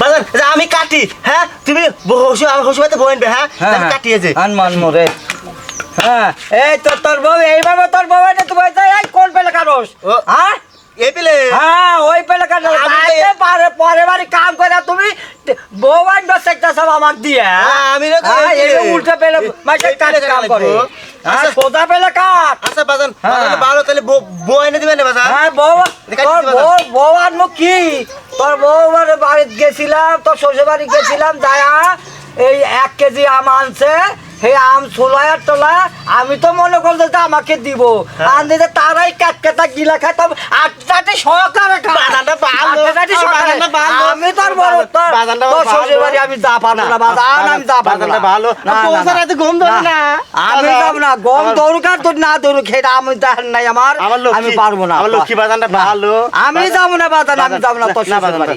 বাজান বাজান আমি কাটি হ্যাঁ? তুমি হসু আমার হসু বাড়িতে বইনবে হ্যাঁ? হ্যাঁ আমি কাটিয়ে যে। আনমো আনমো রে হ্যাঁ এই তো তোর বউ এইভাবে তোর বউ এটা তুমি এই কোন পেলে কারোস হ্যাঁ? এই পেলে? হ্যাঁ ওই পেলে কারোস আমি তো- আইতে পারে পরে বাড়ি কাম করে তুমি বউ আইন সেটা সব আমার দিয়ে। হ্যাঁ, আমি না তো হ্যাঁ, এই এই পেলে। উল্টে পেলে মাসে এই কাম করে। হ্যাঁ। সোজা পেলে কাট। আচ্ছা বাজান হ্যাঁ। ভালো তাহলে বউ এনে দিবেন বাজান। হ্যাঁ তোর বউ বউ আনব কি? তোর বউ বাড়ি বাড়িতে গেছিলাম, তোর শ্বশুর বাড়ি গেছিলাম যায়া এই এক কেজি আম আনছে সেই আম তোলা আমি তো মনে করতে যে আমাকে দিব। হ্যাঁ। দিতে তারাই কাট কাটা গিলা খাইতাম আটটাতে সহকারে সহকারে। আমি তোর বড় তোর বাজানটা শ্বশুর বাড়ি আমি যা পারব না বাজান আমি যা পারব না। ভালো। রাতে ধরে না। আমি যাব না। গম দৌড়ুক আর তোর না দৌড়ুক সেটা আমি নাই আমার। আমি পারব না। আমার লক্ষ্মী বাজানটা ভালো। আমি যাব না বাজান আমি যাব না তোর না, শ্বশুর বাড়ি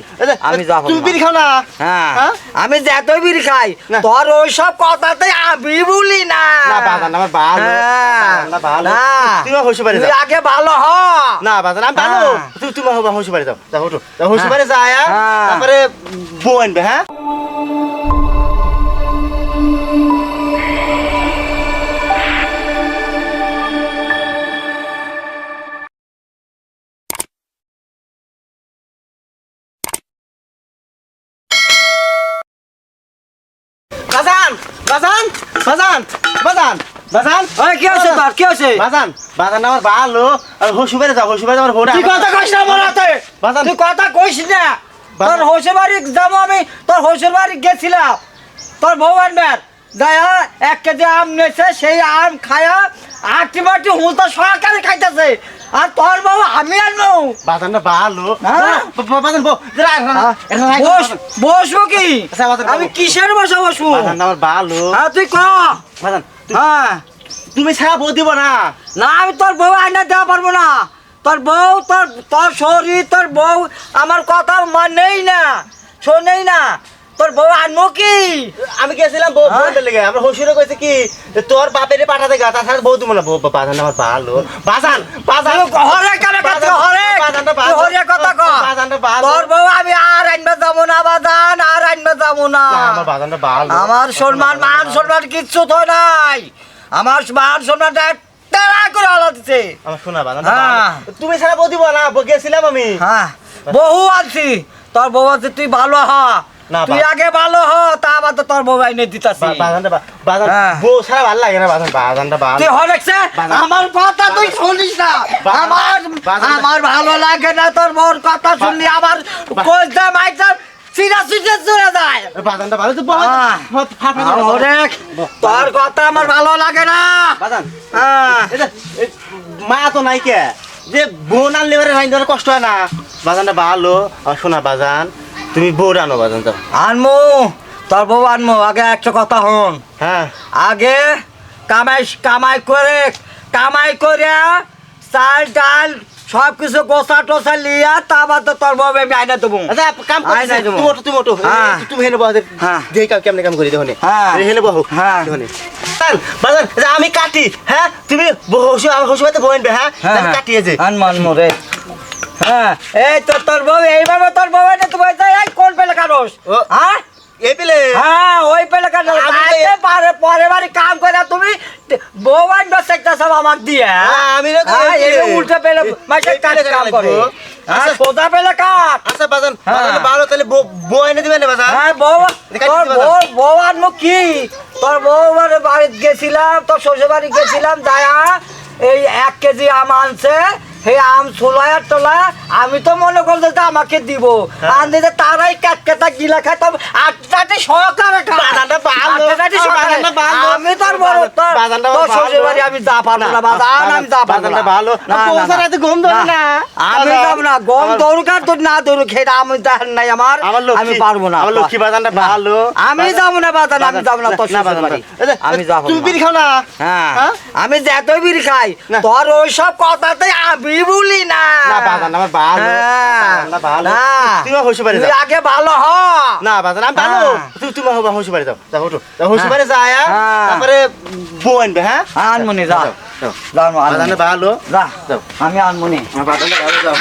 আমি যাব তুমি বিড়ি খাও না? হ্যাঁ। হ্যাঁ? আমি যতই বিড়ি খাই। তোর ওইসব কথাতে আমি বলি না না, বাজান, আমার ভালো। হ্যাঁ। ভালো। না। তুমি তুই আগে ভালো হ না বাজান আমি ভালো। তুমি তুমি হবা হসু বাড়ি যাও যাও ওঠো যাও হসু হ্যাঁ। যায়। তারপরে বউ আনবে হ্যাঁ বাজান বাজান বাজান বাজান। ওই কি আছে তোর কি আছে বাজান বাজান আমার ভালো আর হসু বাড়ি যাও হসু বাড়ি আমার হোড়া তুই কথা কইছ না মরাতে বাজান। তুই কথা কইছ না। তোর হসুবারে যাব বাড়ি যাব আমি তোর হসুবারে বাড়ি গেছিলাম। তোর বউ আনবার। যায়া এক কেজি আম নেছে সেই আম খায়া আটি মাটি হুঁতা সরকারে খাইতেছে। আর তোর বউ আমি আনব। বাজানটা ভালো। হ্যাঁ। বাজান বউ জরা বস বসবো কি? আচ্ছা, আমি কিসের বসে বসবো? আমার ভালো। হ্যাঁ তুই ক? বাজান হ্যাঁ। তুমি ছাড়া বউ দিব না। না আমি তোর বউ আইনা দেওয়া পারব না। তোর বউ তোর তোর শরীর তোর বউ আমার কথা মানেই না শোনেই না। তোর বউ আনব কি? আমি গেছিলাম বউ হ্যাঁ? বউদের লেগে। আমার শ্বশুরে কইছে কি তোর বাপেরে পাঠাতে গা তাছাড়া বউ দিব না। বউ বাজান আমার ভালো। বাজান বাজান। হরে কানে কথা হরে হরে কথা ক। বাজানটা ভালো তোর বউ আমি আর আনবে যাব না বাজান আর আনবে যাব না। আমার বাজানটা ভালো। আমার সম্মান মান সম্মান কিচ্ছু তো নাই। আমার মান সম্মান টেরা করে আলা দিছে। আমার শোনা বাজানটা হ্যাঁ। তুমি ছাড়া বউ দিব না গেছিলাম আমি। হ্যাঁ। বহু আনছি। তোর বউ আছে তুই ভালো হ। তুই আগে ভালো হ তা আবার তো তোর বউ আইনে দিতাছি। বা- বাজানটা বা- বাজান হ্যাঁ। বউ ছাড়া ভালো লাগে না বাজান বাজানটা ভালো তুই হরেকছে আমার কথা তুই শুনিস না। আমার আমার ভালো লাগে না তোর বউর কথা শুনলি আমার কইতে মাইটা সিরা সিরা চলে যায়। বাজানটা ভালো তো বউ হ্যাঁ। তোর কথা আমার ভালো লাগে না। বাজান মা তো নাই কে যে বোন আনলে রাইন কষ্ট হয় না। বাজানটা ভালো। আর শোনা বাজান তুমি বউ আনো বাজান তো। আনমু তোর বউ আনমু আগে একটা কথা হন। হ্যাঁ। আগে কামাই কামাই করে কামাই করে চাল ডাল সব কিছু গোসা টোসা লিয়া তারপর তো তোর বউ আমি আইনা দেবো। আচ্ছা কাম আয় নাই দেবো। তুমি ওঠো তুমি হ্যাঁ। তুমি হেনে বহ হ্যাঁ। দেই কাম কেমনে কাম করি দেখনে। হ্যাঁ। হেনে বহ হ্যাঁ। দেখনে। বাজান বাজান আমি কাটি হ্যাঁ? তুমি আমার হসু বাড়িতে বইনবে হ্যাঁ? আমি কাটিয়ে যে আনমো আনমো রে। হ্যাঁ এই তো তোর বউ এইভাবে তোর বউ তুমি হ্যাঁ? এই পেলে? হ্যাঁ ওই পেলে পারে পরে বাড়ি কাম করে তুমি বউ আনবে সেটা সব আমার দিয়ে। হ্যাঁ, আমি হ্যাঁ। উল্টে পেলে এই- মাসে কাজ কাম করে। সোজা পেলে কাট। আচ্ছা বাজান। ভালো তাহলে বউ বউ এনে দিবেন বাজান? হ্যাঁ বউ দেখাই তোর দিতে বউ বউ আনব কি? তোর বউ বাড়িতে গেছিলাম তোর শ্বশুর বাড়ি গেছিলাম যায়া এই এক কেজি আম আনছে সেই আম ছোলায় তোলা আমি তো মনে করতে যে আমাকে দিব। আর আন দিতে তারাই কাটকাটা গিলা খাইতাম সহকারে। ভালো, ভালো। আমি তোর বড় তোর বাজানটা তোর ভালো। শ্বশুর বাড়ি আমি যা পারব না বাজান আমি যা পারব না। ভালো। না, না, পৌঁছার না। রাতে ঘুম ধরে না। আমি যাব না গম আমার- তোর না দৌড়ুক সেটা আমি দেখার নাই আমার আমার আমি পারব না আমার লক্ষ্মী বাজানটা ভালো আমি যাব না বাজান আমি যাব না তোর শ্বশুর বাড়ি আমি যাব তুমি বিড়ি খাও না হ্যাঁ হ্যাঁ? আমি যতই বিড়ি খাই। তোর ওইসব কথাতে আমি বলি না না, বাজান, আমার ভালো। হ্যাঁ। ভালো। বাড়ি তুই। আগে ভালো হ না আমি ভালো। তুমি তুমি হবা হসু বাড়ি যাও। যাও ওঠো যাও হসু হ্যাঁ। বাড়ি যায় হ্যাঁ। তারপরে বউ আনবে হ্যাঁ? আনমনি যা। যাও, যাও। ভালো। যা আমি আনমনি। ভালো যাও।